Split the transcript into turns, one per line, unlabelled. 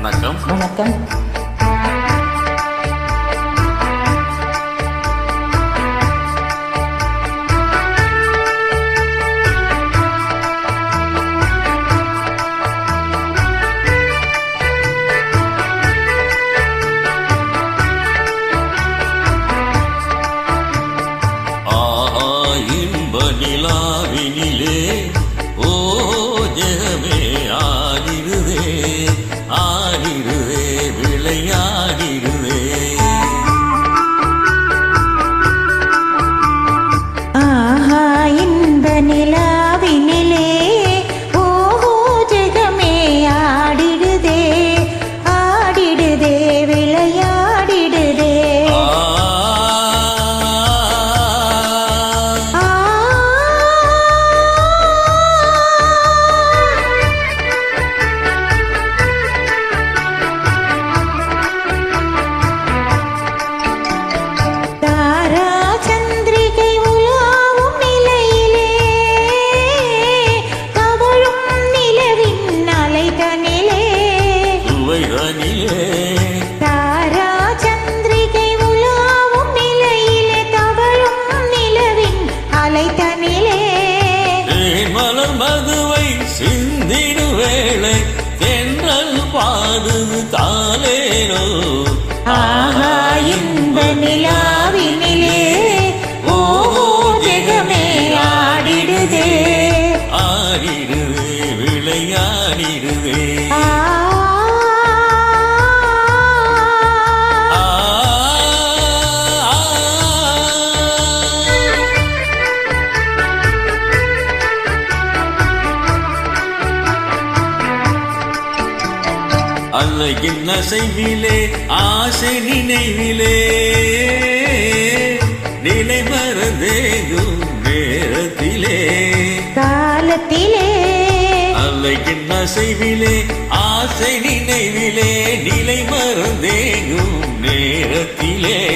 na cama 诶
呀。மலர் மதுவை சிந்திடு வேளை தென்றல் அழகின் அசைவிலே ஆசை நினைவிலே. நிலை மறந்தேகும் நேரத்திலே.
காலத்திலே.
அழகின் அசைவிலே ஆசை நினைவிலே. நிலை மறந்தேகும் நேரத்திலே.